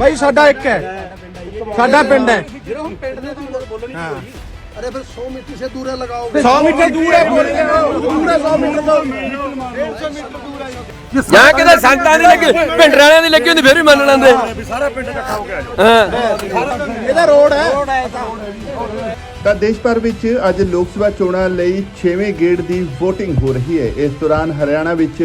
ਬਾਈ ਸਾਡਾ ਇੱਕ ਹੈ। ਸਾਡਾ ਪਿੰਡ ਹੈ। ਜਿਹੜਾ ਹੁਣ ਪਿੰਡ ਦੇ ਤੁਸੀਂ ਬੋਲੋ ਨਹੀਂ। ਕੋਈ ਅਰੇ ਫਿਰ 100 ਮੀਟਰ ਸੇ ਦੂਰੇ ਲਗਾਓ। 100 ਮੀਟਰ ਦੂਰ ਹੈ ਬੋਲੀ ਦੂਰ ਹੈ 100 ਮੀਟਰ ਦੂਰ ਹੈ ਜਾਂ। ਕਿਤੇ ਸੰਤਾਂ ਦੀ ਲੱਗੀ ਪਿੰਡ ਵਾਲਿਆਂ ਦੀ ਲੱਗੀ ਹੁੰਦੀ ਫਿਰ ਵੀ ਮੰਨ ਲੈਂਦੇ। ਸਾਰਾ ਪਿੰਡ ਇਕੱਠਾ ਹੋ ਗਿਆ ਹਾਂ। ਇਹਦਾ ਰੋਡ ਹੈ। ਤਾਂ ਦੇਸ਼ ਭਰ ਵਿੱਚ ਅੱਜ ਲੋਕ ਸਭਾ ਚੋਣਾਂ ਲਈ 6ਵੇਂ ਗੇੜ ਦੀ VOTING ਹੋ ਰਹੀ ਹੈ। ਇਸ ਦੌਰਾਨ ਹਰਿਆਣਾ ਵਿੱਚ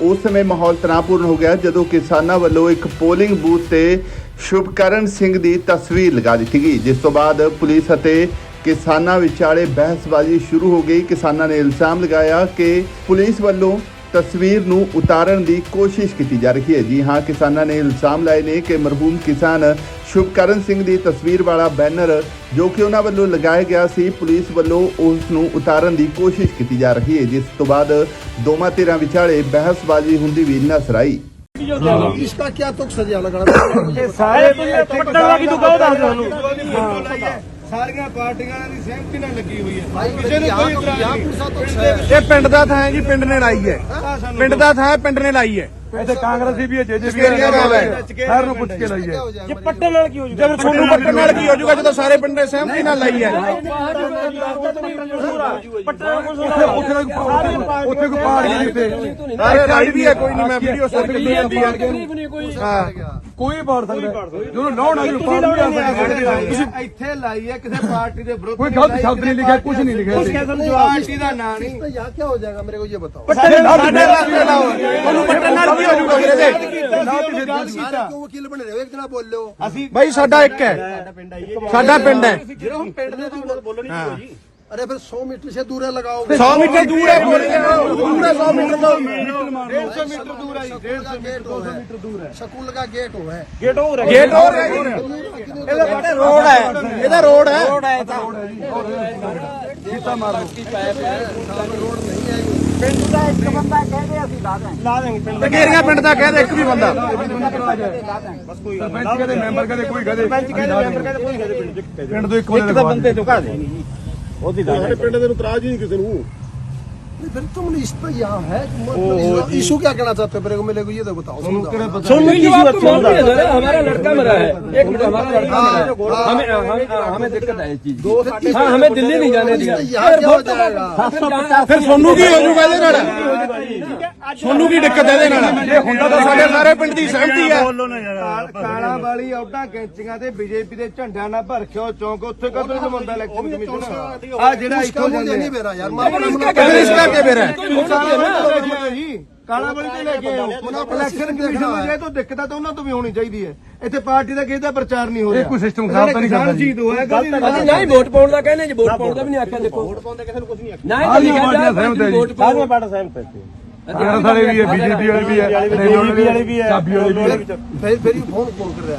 ਉਸ ਸਮੇਂ ਮਾਹੌਲ ਤਣਾਅਪੂਰਨ ਹੋ ਗਿਆ ਜਦੋਂ ਕਿਸਾਨਾਂ ਵੱਲੋਂ ਇੱਕ ਪੋਲਿੰਗ ਬੂਥ ਤੇ ਸ਼ੁਭਕਰਨ ਸਿੰਘ ਦੀ ਤਸਵੀਰ ਲਗਾ ਦਿੱਤੀ ਗਈ, ਜਿਸ ਤੋਂ ਬਾਅਦ ਪੁਲਿਸ ਅਤੇ ਕਿਸਾਨਾਂ ਵਿਚਾਲੇ ਬਹਿਸਬਾਜ਼ੀ ਸ਼ੁਰੂ ਹੋ ਗਈ। ਕਿਸਾਨਾਂ ਨੇ ਇਲਜ਼ਾਮ ਲਗਾਇਆ ਕਿ ਪੁਲਿਸ ਵੱਲੋਂ ਤਸਵੀਰ ਨੂੰ ਉਤਾਰਨ ਦੀ ਕੋਸ਼ਿਸ਼ ਕੀਤੀ ਜਾ ਰਹੀ ਹੈ। ਜੀ ਹਾਂ, ਕਿਸਾਨਾਂ ਨੇ ਇਲਜ਼ਾਮ ਲਾਏ ਨੇ ਕਿ ਮਰਹੂਮ ਕਿਸਾਨ ਸ਼ੁਭਕਰਨ ਸਿੰਘ ਦੀ ਤਸਵੀਰ ਵਾਲਾ ਬੈਨਰ ਜੋ ਕਿ ਉਹਨਾਂ ਵੱਲੋਂ ਲਗਾਇਆ ਗਿਆ ਸੀ ਪੁਲਿਸ ਵੱਲੋਂ ਉਸ ਨੂੰ ਉਤਾਰਨ ਦੀ ਕੋਸ਼ਿਸ਼ ਕੀਤੀ ਜਾ ਰਹੀ ਹੈ ਜਿਸ ਤੋਂ ਬਾਅਦ ਦੋਵਾਂ ਧਿਰਾਂ ਵਿਚਾਲੇ ਬਹਿਸਬਾਜ਼ੀ ਹੁੰਦੀ ਵੀ ਨਜ਼ਰ ਆਈ इसका क्या तुक सजा लगाना ਸਾਰੇ ਪੱਟਣ ਲੱਗੀ ਤੂੰ ਕਹੋ ਦੱਸ ਸਾਨੂੰ ਸਾਰੀਆਂ ਪਾਰਟੀਆਂ ਦੀ ਸਹਿਮਤੀ ਨਾਲ ਲੱਗੀ ਹੋਈ ਹੈ भाई ਕਿਸੇ ਨੂੰ ਕੋਈ यहाँ ਇਤਰਾਜ਼ यहाँ ਨਹੀਂ पूछा तुक है ਇਹ ਪਿੰਡ ਦਾ ਥਾਂ ਹੈ ਜੀ ਪਿੰਡ ਨੇ ਲਾਈ ਹੈ ਪਿੰਡ ਦਾ ਥਾਂ ਹੈ ਪਿੰਡ ਨੇ ਲਾਈ ਹੈ ਇੱਥੇ ਕਾਂਗਰਸੀ ਵੀ ਹੈ ਜੇਜੇਪੀ ਵੀ ਹੈ ਨੂੰ ਪੁੱਛ ਕੇ ਲਈਏ। ਜੇ ਪੱਟੇ ਨਾਲ ਕੀ ਹੋ ਜੂਗਾ? ਜੇ ਤੁਹਾਨੂੰ ਪੱਟੇ ਨਾਲ ਕੀ ਹੋ ਜੂਗਾ ਜਦੋਂ ਸਾਰੇ ਪਿੰਡ ਦੇ ਸਹਿਮਤੀ ਨਾਲ ਲਈ ਹੈ। ਉੱਥੇ ਕੋਈ ਪਾਰਟੀ ਨਹੀਂ ਉੱਥੇ। ਸਾਰੇ ਰਾਈਡ ਵੀ ਹੈ ਕੋਈ ਨਹੀਂ ਮੈਂ ਵੀਡੀਓ ਸੋਸ਼ਲ ਮੀਡੀਆ ਦੀ ਹਾਂ। ਕੋਈ ਪਾੜ ਸਕਦਾ ਜਿਹਨੂੰ ਲਾਉਣ ਆਈ ਪਾੜ ਤੁਸੀਂ ਇੱਥੇ ਲਾਈ ਹੈ ਕਿਸੇ ਪਾਰਟੀ ਦੇ ਵਿਰੁੱਧ ਕੋਈ ਗਲਤ ਸ਼ਬਦ ਨਹੀਂ ਲਿਖਿਆ ਕੁਝ ਨਹੀਂ ਲਿਖਿਆ। ਪਾਰਟੀ ਦਾ ਨਾਂ ਨਹੀਂ। ਤਾਂ ਯਾ ਕੀ ਹੋ ਜਾਏਗਾ ਮੇਰੇ ਕੋ ਇਹ ਬਤਾਓ। ਪੱਟੇ ਨਾਲ ਤੁਹਾਨੂੰ ਪੱਟੇ ਨਾਲ ਕੀ ਹੋ ਜਾਊਗਾ ਵੀਰੇ ਕਿਉਂ ਵਕੀਲ ਬਣੇ ਰਹੇ ਹੋ? ਇੱਕ ਜਣਾ ਬੋਲ ਲਿਓ ਅਸੀਂ ਬਾਈ ਸਾਡਾ ਇੱਕ ਹੈ। ਸਾਡਾ ਪਿੰਡ ਹੈ। ਜਿਹੜਾ ਹੁਣ ਪਿੰਡ ਦੇ ਤੁਸੀਂ ਬੋਲੋ ਨਹੀਂ ਜੀ अरे फिर 100 मीटर से दूर लगाओगे 100 ਮੀਟਰ ਦੂਰ ਹੈ ਬੋਲੀ ਦੂਰ ਹੈ 100 ਮੀਟਰ ਤੋਂ 150 ਮੀਟਰ ਦੂਰ ਆਈ स्कूल का गेट हो है स्कूल का गेट हो है ਗੇਟ ਹੋਰ ਹੈ ਜੀ ਇਹਦਾ ਰੋਡ ਹੈ ਇਹਦਾ ਰੋਡ ਹੈ ਤਕੇਰੀਆਂ ਪਿੰਡ ਦਾ ਕਹਿੰਦੇ ਇੱਕ ਵੀ ਬੰਦਾ ਸਰਪੰਚ ਕਹਦੇ ਮੈਂਬਰ ਕਹਦੇ ਕੋਈ ਕਹਦੇ ਸਰਪੰਚ ਕਹਦੇ ਮੈਂਬਰ ਕਹਦੇ ਕੋਈ ਕਹਦੇ ਪਿੰਡ ਤੋਂ ਇੱਕ ਬੰਦੇ ਬੰਦੇ ਤੋਂ ਘਰ नहीं, फिर तुम इस पर यहाँ है मतलब इशू क्या कहना चाहते हो मेरे को मेरे को ये तो बताओ समझाओ। सुनने की बात मालूम है सर हमारा लड़का मरा है एक मिनट हमारा लड़का मरा है हमें हमें हमें दिक्कत है इस चीज की हाँ हमें दिल्ली नहीं जाने दिया यहाँ क्या हो जाएगा ਫਿਰ ਤੁਹਾਨੂੰ ਕੀ ਹੋ ਜਾਊਗਾ ਇਹਦੇ ਨਾਲ ਤੁਹਾਨੂੰ ਕੀ ਦਿੱਕਤ ਹੈ ਇਹਦੇ ਨਾਲ ਇਹ ਹੁੰਦਾ ਤਾਂ ਸਾਡੇ ਸਾਰੇ ਪਿੰਡ ਦੀ ਸਹਿਮਤੀ ਹੈ ਕਾਲਾ ਵਾਲੀ ਆਉਟਾਂ ਕੈਂਚੀਆਂ ਤੇ ਬੀਜੇਪੀ ਦੇ ਝੰਡਿਆਂ ਨਾਲ ਭਰਖਿਓ ਚੌਂਕ ਉੱਥੇ ਕਦੋਂ ਜਮੰਦਾ ਇਲੈਕਸ਼ਨ ਕਮਿਸ਼ਨ ਆ ਜਿਹੜਾ उसका ਇੱਥੋਂ मुझे ਜਾਂਦੇ नहीं बेरा यार मामला ਤੇ ਫਿਰ ਕਾਲਾ ਬਣੀ ਤੇ ਲੈ ਕੇ ਆਓ ਉਹਨਾਂ ਇਲੈਕਸ਼ਨ ਕਮਿਸ਼ਨ ਨੂੰ ਜੇ ਤੋਂ ਦਿੱਕਤਾਂ ਤਾਂ ਉਹਨਾਂ ਤੋਂ ਵੀ ਹੋਣੀ ਚਾਹੀਦੀ ਹੈ। ਇੱਥੇ ਪਾਰਟੀ ਦਾ ਕਿਸੇ ਦਾ ਪ੍ਰਚਾਰ ਨਹੀਂ ਹੋ ਰਿਹਾ। ਇਹ ਕੋਈ ਸਿਸਟਮ ਖਰਾਬ ਤਾਂ ਨਹੀਂ ਕਰਦਾ ਜੀ। ਅਸੀਂ ਨਹੀਂ ਵੋਟ ਪਾਉਣ ਦਾ ਕਹਿੰਦੇ ਜੀ ਵੋਟ ਪਾਉਣ ਦਾ ਵੀ ਨਹੀਂ ਆਖਿਆ ਦੇਖੋ। ਵੋਟ ਪਾਉਣ ਦਾ ਕਿਸੇ ਨੂੰ ਕੁਝ ਨਹੀਂ ਆਖਿਆ। ਨਹੀਂ ਕਹਿੰਦਾ ਵੋਟ ਪਾਉਣ ਸਾਰੇ ਪਾਰਟੀ ਸਹਿਮਤ ਹੈ ਯਾਰ ਸਾਡੇ ਵੀ ਹੈ ਬੀਜੇਪੀ ਵਾਲੇ ਵੀ ਹੈ ਬੀਜੇਪੀ ਵਾਲੇ ਵੀ ਹੈ ਚਾਬੀ ਵਾਲੇ ਵੀ ਹੈ। ਫਿਰ ਫਿਰ ਫੋਨ ਕੋਲ ਕਰ ਰਿਹਾ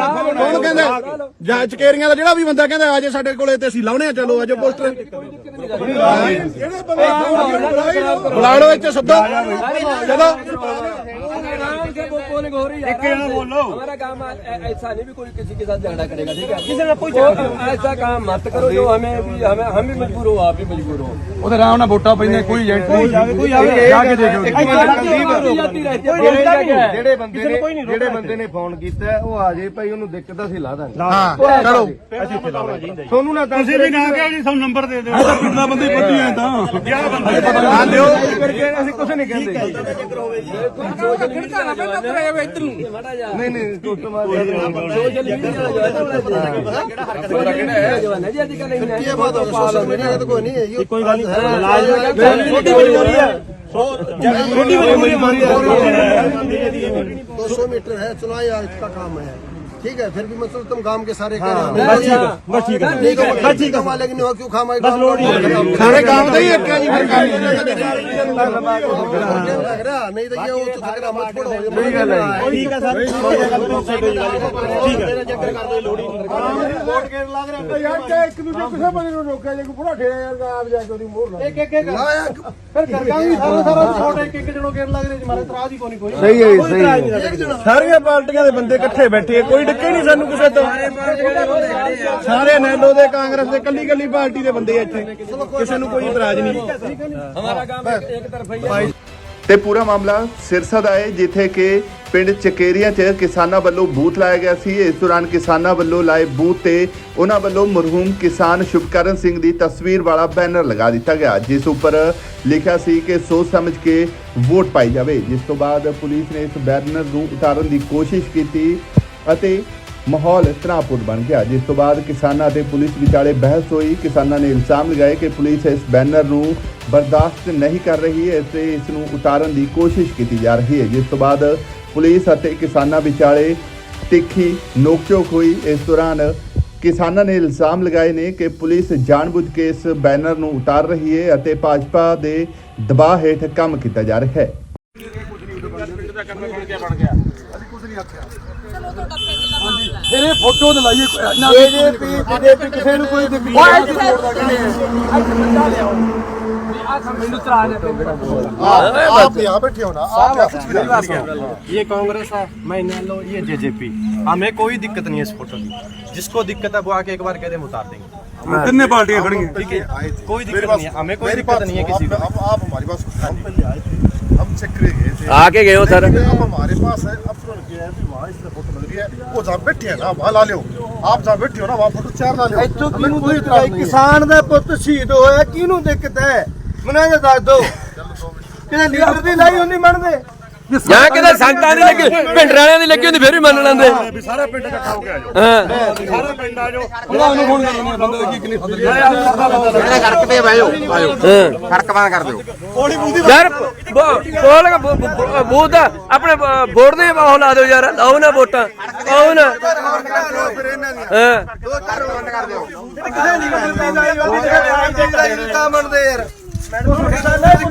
ਕੌਣ ਕਹਿੰਦਾ। ਜਾਂ ਚਕੇਰੀਆਂ ਦਾ ਜਿਹੜਾ ਵੀ ਬੰਦਾ ਕਹਿੰਦਾ ਆਜੇ ਸਾਡੇ ਕੋਲੇ ਤੇ ਅਸੀਂ ਲਾਉਣੇ ਆ ਚਲੋ ਆਜੋ ਪੋਸਟਰ। ਬੁਲਾ ਲਓ ਇੱਥੇ ਸੱਦੋ ਚਲੋ आराम से वो पोलिंग हो रही है एक बोलो हमारा काम ऐ- ऐसा नहीं भी कोई किसी के साथ झगड़ा करेगा ठीक है किसी ने कोई ऐसा काम मत करो जो हमें भी हमें हम भी मजबूर हो आप भी मजबूर हो ਉਹਦੇ ਆਰਾਮ ਨਾਲ ਵੋਟਾਂ ਪੈਂਦੀਆਂ ਕੋਈ ਏਜੰਟ ਨਹੀਂ ਕੋਈ ਜਾ ਕੇ ਦੇਖੋ ਜਿਹੜੇ ਬੰਦੇ ਨੇ ਜਿਹੜੇ ਬੰਦੇ ਨੇ ਫੋਨ ਕੀਤਾ ਉਹ ਆ ਜੇ ਭਾਈ ਉਹਨੂੰ ਦਿੱਕਤ ਅਸੀਂ ਲਾ ਦਾਂਗੇ ਹਾਂ ਚਲੋ ਤੁਹਾਨੂੰ ਨਾ ਤੁਸੀਂ ਵੀ ਨਾ ਕਿਹਾ ਜੀ ਸਾਨੂੰ ਨੰਬਰ ਦੇ ਦਿਓ ਕਿੰਨਾ ਬੰਦੇ ਪੱਟੀ ਆਏ ਤਾਂ ਹਾਂ ਦਿਓ ਕਰਕੇ ਅਸੀਂ ਕੁਝ ਨਹੀਂ ਕਹਿੰਦੇ ਨਹੀਂ ਨਹੀਂ ਟੁੱਟ ਮਾਰ ये बात होगा सोशल मीडिया का तो कोई नहीं है ये कोई गल दो सौ मीटर है चुनाव यार इसका काम है ठीक है फिर भी मतलब तुम गांव के सारे कह हाँ, रहे हो बस ठीक है बस ठीक है नहीं तो बस ठीक है लेकिन हो क्यों खामा बस लोड ਸਾਰੇ ਕੰਮ ਦਾ ਹੀ ਇੱਕ ਹੈ ਜੀ ਫਿਰ ਕੰਮ लग रहा नहीं तो ये वो तो लग रहा मत छोड़ो सही गल है ਠੀਕ ਹੈ ਸਰ ਠੀਕ ਹੈ ਵੋਟ ਗੇੜ ਲੱਗ ਰਿਹਾ ਯਾਰ ਕਿ ਇੱਕ ਦੂਜੇ ਕਿਸੇ ਬੰਦੇ ਨੂੰ ਰੋਕਿਆ ਜੇ ਕੋਈ ਬੁੜਾ ਠੇਰਾ ਯਾਰ ਆਪ ਜਾ ਕੇ ਉਹਦੀ ਮੋਹਰ ਲਾ ਇੱਕ ਇੱਕ ਇੱਕ ਫਿਰ ਕਰਗਾ ਵੀ ਸਾਰਾ ਸਾਰਾ ਵੋਟ ਇੱਕ ਇੱਕ ਜਣੋਂ ਗੇੜ ਲੱਗ ਰਿਹਾ ਜੀ ਮਾਰੇ ਤਰਾਜ ਹੀ ਕੋਈ ਨਹੀਂ ਕੋਈ ਸਹੀ ਹੈ ਸਹੀ ਸਾਰੀਆਂ ਪਾਰਟੀਆਂ ਦੇ ਬੰਦੇ ਇਕੱਠੇ ਬੈਠੇ ਆ, ਕੋਈ ਡਿੱਕੇ ਨਹੀਂ ਸਾਨੂੰ ਕਿਸੇ ਤੋਂ। ਸਾਰੇ ਨੈਲੋ ਦੇ ਕਾਂਗਰਸ ਦੇ ਕੱਲੀ ਕੱਲੀ ਪਾਰਟੀ ਦੇ ਬੰਦੇ ਇੱਥੇ। ਕਿਸੇ ਨੂੰ ਕੋਈ ਇਤਰਾਜ਼ ਨਹੀਂ। ਤੇ ਪੂਰਾ ਮਾਮਲਾ ਸਿਰਸਾ ਦਾ ਹੈ ਜਿੱਥੇ ਕਿ ਪਿੰਡ ਚਕੇਰੀਆਂ 'ਚ ਕਿਸਾਨਾਂ ਵੱਲੋਂ ਬੂਥ ਲਾਇਆ ਗਿਆ ਸੀ। ਇਸ ਦੌਰਾਨ ਕਿਸਾਨਾਂ ਵੱਲੋਂ ਲਾਏ ਬੂਥ ਤੇ ਉਹਨਾਂ ਵੱਲੋਂ ਮਰਹੂਮ ਕਿਸਾਨ ਸ਼ੁਭਕਰਨ ਸਿੰਘ ਦੀ ਤਸਵੀਰ ਵਾਲਾ ਬੈਨਰ ਲਗਾ ਦਿੱਤਾ ਗਿਆ ਜਿਸ ਉੱਪਰ ਲਿਖਿਆ ਸੀ ਕਿ ਸੋਚ ਸਮਝ ਕੇ ਵੋਟ ਪਾਈ ਜਾਵੇ। ਜਿਸ ਤੋਂ ਬਾਅਦ ਪੁਲਿਸ ਨੇ ਇਸ ਬੈਨਰ ਨੂੰ ਉਤਾਰਨ ਦੀ ਕੋਸ਼ਿਸ਼ ਕੀਤੀ। ਅਤੇ ਮਾਹੌਲ ਤਣਾਅਪੂਰਨ ਬਣ ਗਿਆ, ਜਿਸ ਤੋਂ ਬਾਅਦ ਕਿਸਾਨਾਂ ਅਤੇ ਪੁਲਿਸ ਵਿਚਾਲੇ ਬਹਿਸ ਹੋਈ। ਕਿਸਾਨਾਂ ਨੇ ਇਲਜ਼ਾਮ ਲਗਾਏ ਕਿ ਪੁਲਿਸ ਇਸ ਬੈਨਰ ਨੂੰ ਬਰਦਾਸ਼ਤ ਨਹੀਂ ਕਰ ਰਹੀ ਹੈ ਤੇ ਇਸ ਨੂੰ ਉਤਾਰਨ ਦੀ ਕੋਸ਼ਿਸ਼ ਕੀਤੀ ਜਾ ਰਹੀ ਹੈ, ਜਿਸ ਤੋਂ ਬਾਅਦ ਪੁਲਿਸ ਅਤੇ ਕਿਸਾਨਾਂ ਵਿਚਾਲੇ ਤਿੱਖੀ ਨੋਕ-ਝੋਕ ਹੋਈ। ਇਸ ਦੌਰਾਨ ਕਿਸਾਨਾਂ ਨੇ ਇਲਜ਼ਾਮ ਲਗਾਏ ਨੇ ਕਿ ਪੁਲਿਸ ਜਾਣਬੁੱਝ ਕੇ ਇਸ ਬੈਨਰ ਨੂੰ ਉਤਾਰ ਰਹੀ ਹੈ ਅਤੇ ਭਾਜਪਾ ਦੇ ਦਬਾਅ ਹੇਠ ਕੰਮ ਕੀਤਾ ਜਾ ਰਿਹਾ ਹੈ। ਇਹਨੇ ਫੋਟੋ ਤੇ ਲਾਈਏ ਨਾ ਬੀਜੇਪੀ ਬੀਜੇਪੀ ਕਿਸੇ ਨੂੰ ਕੋਈ आप यहाँ बैठे हो ना आप यहाँ कुछ भी नहीं ये कांग्रेस है मैं मान लो ये जेजेपी हमें कोई दिक्कत नहीं है इस फोटो की जिसको दिक्कत है वो आके एक बार कह दे हम उतार देंगे ਤਿੰਨੇ ਪਾਰਟੀਆਂ ਖੜੀਆਂ ठीक है कोई दिक्कत नहीं है हमें कोई दिक्कत नहीं है किसी को अब आप हमारी बात सुनो हम पहले आए थे हम चेक करे गए थे आके गए हो सर अब हमारे पास है अफसर के है भी वहाँ इसने फोटो लग रही है वो जहाँ बैठे हैं ना वहाँ ला लो आप जहाँ बैठे हो ना वहाँ फोटो चार ला लो ਇੱਥੋਂ ਕਿਹਨੂੰ ਕੋਈ ਇਤਰਾਜ਼ ਨਹੀਂ ਕਿਸਾਨ ਦਾ ਪੁੱਤ ਸ਼ਹੀਦ ਹੋਇਆ ਕਿਹਨੂੰ ਦਿੱਕਤ ਹੈ ਮੈਨੂੰ ਇਹ ਦੱਸ ਦਿਓ ਕਿਤੇ ਲੀਡਰ ਦੀ ਲਾਈ ਹੁੰਦੀ ਮੰਨਦੇ ਜਾਂ ਕਿਤੇ ਸੰਗਤਾਂ ਦੀ ਲੱਗੀ ਪਿੰਡ ਵਾਲਿਆਂ ਦੀ ਲੱਗੀ ਹੁੰਦੀ ਫਿਰ ਵੀ ਮੰਨ ਲੈਂਦੇ। ਵੀ ਸਾਰਾ ਪਿੰਡ ਇਕੱਠਾ ਹੋ ਕੇ ਆ ਜਾਓ ਹਾਂ। ਸਾਰਾ ਪਿੰਡ ਆ ਜਾਓ ਉਹਨਾਂ ਨੂੰ ਫੋਨ ਕਰਨੇ ਬੰਦੇ ਦੇਖੀ ਕਿੰਨੀ ਫਸਲ ਯਾਰ ਬੋ- ਬੋਲ ਆਪਣੇ ਵੋਟ ਦੇ ਉਹ ਲਾ ਦਿਓ ਯਾਰ ਲਾਓ ਨਾ ਵੋਟਾਂ ਆਓ ਨਾ। ਹਾਂ। ਦੀ ਤੇ ਤਾਂ ਮੰਨਦੇ ਯਾਰ।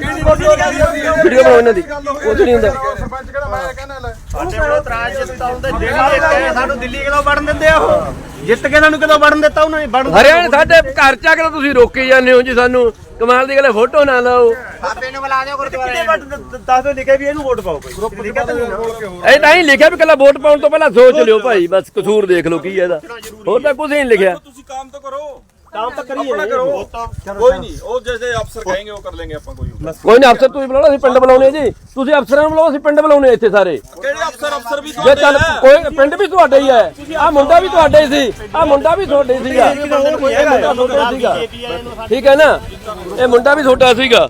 ਵੀਡੀਓ ਬਣਾਓ ਦੀ। ਉਹ ਚ ਨਹੀਂ ਹੁੰਦਾ। ਸਰਪੰਚ ਕਿਹੜਾ ਮੈਂ ਕਹਿੰਦਾ ਲੈ ਸਾਡੇ ਕੋਲ ਤਰਾਜ ਜਿਤਾਉਂਦੇ ਦਿੱਲੀ ਦੇ ਸਾਨੂੰ ਦਿੱਲੀ ਕਿਲੋ ਵੜਨ ਦਿੰਦੇ ਆ ਉਹ? ਜਿੱਤ ਕੇ ਸਾਨੂੰ ਕਿਲੋ ਵੜਨ ਦਿੱਤਾ ਉਹਨਾਂ ਨੇ? ਵੜਨ ਹਰਿਆਣੇ ਸਾਡੇ ਘਰ ਚ ਕੇ ਤੁਸੀਂ ਰੋਕੀ ਜਾਂਦੇ ਹੋ ਜੀ ਸਾਨੂੰ। ਕਮਾਲ ਦੀ ਗੱਲ ਫੋਟੋ ਨਾ ਲਾਓ। ਬਾਬੇ ਨੂੰ ਬੁਲਾ ਦਿਓ ਗੁਰਦੁਆਰੇ। ਕਿਤੇ ਵਟ ਦੱਸ ਦਿਓ ਲਿਖਿਆ ਵੀ ਇਹਨੂੰ ਵੋਟ ਪਾਓ ਕੋਈ ਲਿਖਿਆ? ਤਾਂ ਨਹੀਂ ਇਹ ਤਾਂ ਹੀ ਲਿਖਿਆ ਵੀ ਕੱਲਾ ਵੋਟ ਪਾਉਣ ਤੋਂ ਪਹਿਲਾਂ ਸੋਚ ਲਿਓ ਭਾਈ ਬਸ ਕਸੂਰ ਦੇਖ ਲਓ ਕੀ ਇਹਦਾ। ਹੋਰ ਤਾਂ ਕੁਝ ਨਹੀਂ ਲਿਖਿਆ। ਤੁਸੀਂ ਕੰਮ ਤਾਂ ਕਰੋ। काम तो करिए अपना करो कोई नहीं ਉਹ जैसे अफसर कहेंगे वो कर लेंगे ਆਪਾਂ ਕੋਈ ਕੋਈ ਨਹੀਂ ਅਫਸਰ ਤੁਸੀਂ ਬੁਲਾਉਣਾ ਅਸੀਂ ਪਿੰਡ ਬੁਲਾਉਨੇ ਆ ਜੀ। ਤੁਸੀਂ ਅਫਸਰਾਂ ਨੂੰ ਬੁਲਾਓ ਅਸੀਂ ਪਿੰਡ ਬੁਲਾਉਨੇ ਆ ਇੱਥੇ ਸਾਰੇ। ਕਿਹੜੇ ਅਫਸਰ ਅਫਸਰ ਵੀ ਜੇ ਚੱਲ ਤੁਹਾਡੇ ਕੋਈ ਪਿੰਡ ਵੀ ਤੁਹਾਡਾ ਹੀ ਹੈ ਆ ਮੁੰਡਾ ਵੀ ਤੁਹਾਡਾ ਹੀ ਸੀ ਆ ਮੁੰਡਾ ਵੀ ਤੁਹਾਡਾ ਹੀ ਸੀਗਾ। ਠੀਕ ਹੈ ਨਾ? ਇਹ ਮੁੰਡਾ ਵੀ ਤੁਹਾਡਾ ਸੀਗਾ।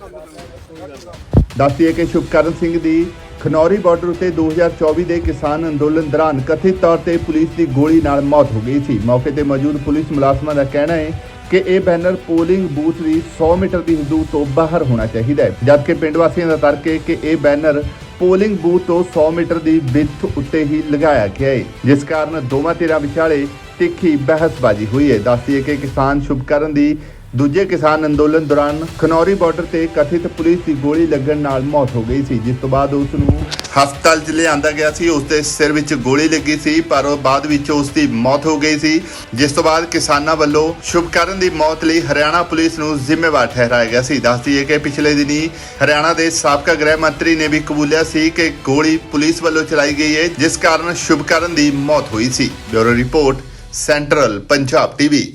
ਦੱਸਦੀਏ ਕਿ ਸ਼ੁਭਕਰਨ ਸਿੰਘ ਦੀ ਖਨੌਰੀ ਬਾਰਡਰ ਉਤੇ 2024 ਦੇ ਕਿਸਾਨ ਅੰਦੋਲਨ ਦੌਰਾਨ ਕਥਿਤ ਤੌਰ ਤੇ ਪੁਲਿਸ ਦੀ ਗੋਲੀ ਨਾਲ ਮੌਤ ਹੋ ਗਈ ਸੀ। ਮੌਕੇ ਤੇ ਮੌਜੂਦ ਪੁਲਿਸ ਮੁਲਾਜ਼ਮਾਂ ਦਾ ਕਹਿਣਾ ਹੈ ਕਿ ਇਹ ਬੈਨਰ ਪੋਲਿੰਗ ਬੂਥ ਦੀ 100 ਮੀਟਰ ਦੀ ਹਦੂਦ ਤੋਂ ਬਾਹਰ ਹੋਣਾ ਚਾਹੀਦਾ ਹੈ। ਜਦਕਿ ਪਿੰਡ ਵਾਸੀਆਂ ਦਾ ਤਰਕ ਹੈ ਕਿ ਇਹ ਬੈਨਰ ਪੋਲਿੰਗ ਬੂਥ ਤੋਂ 100 ਮੀਟਰ ਦੀ ਵਿੱਥ ਉੱਤੇ ਹੀ ਲਗਾਇਆ ਗਿਆ ਹੈ, ਜਿਸ ਕਾਰਨ ਦੋਵਾਂ ਧਿਰਾਂ ਵਿਚਾਲੇ ਤਿੱਖੀ ਬਹਿਸਬਾਜ਼ੀ ਹੋਈ ਹੈ। ਦੱਸਦੀਏ ਕਿ ਕਿਸਾਨ ਸ਼ੁਭਕਰਨ ਦੀ ਦੂਜੇ ਕਿਸਾਨ ਅੰਦੋਲਨ ਦੌਰਾਨ ਖਨੌਰੀ ਬਾਰਡਰ ਤੇ ਕਥਿਤ ਪੁਲਿਸ ਦੀ ਗੋਲੀ ਲੱਗਣ ਨਾਲ ਮੌਤ ਹੋ ਗਈ ਸੀ, ਜਿਸ ਤੋਂ ਬਾਅਦ ਉਸ ਨੂੰ ਹਸਪਤਾਲ 'ਚ ਲਿਆਂਦਾ ਗਿਆ ਸੀ। ਉਸ ਦੇ ਸਿਰ ਵਿੱਚ ਗੋਲੀ ਲੱਗੀ ਸੀ, ਪਰ ਉਹ ਬਾਅਦ ਵਿੱਚ ਉਸ ਦੀ ਮੌਤ ਹੋ ਗਈ ਸੀ, ਜਿਸ ਤੋਂ ਬਾਅਦ ਕਿਸਾਨਾਂ ਵੱਲੋਂ ਸ਼ੁਭਕਰਨ ਦੀ ਮੌਤ ਲਈ ਹਰਿਆਣਾ ਪੁਲਿਸ ਨੂੰ ਜ਼ਿੰਮੇਵਾਰ ਠਹਿਰਾਇਆ ਗਿਆ ਸੀ। ਦੱਸਦੀ ਹੈ ਕਿ ਪਿਛਲੇ ਦਿਨੀ ਹਰਿਆਣਾ ਦੇ ਸਾਬਕਾ ਗ੍ਰਹਿ ਮੰਤਰੀ ਨੇ ਵੀ ਕਬੂਲਿਆ ਸੀ ਕਿ ਗੋਲੀ ਪੁਲਿਸ ਵੱਲੋਂ ਚਲਾਈ ਗਈ ਹੈ, ਜਿਸ ਕਾਰਨ ਸ਼ੁਭਕਰਨ ਦੀ ਮੌਤ ਹੋਈ ਸੀ। Bureau report, central Punjab TV.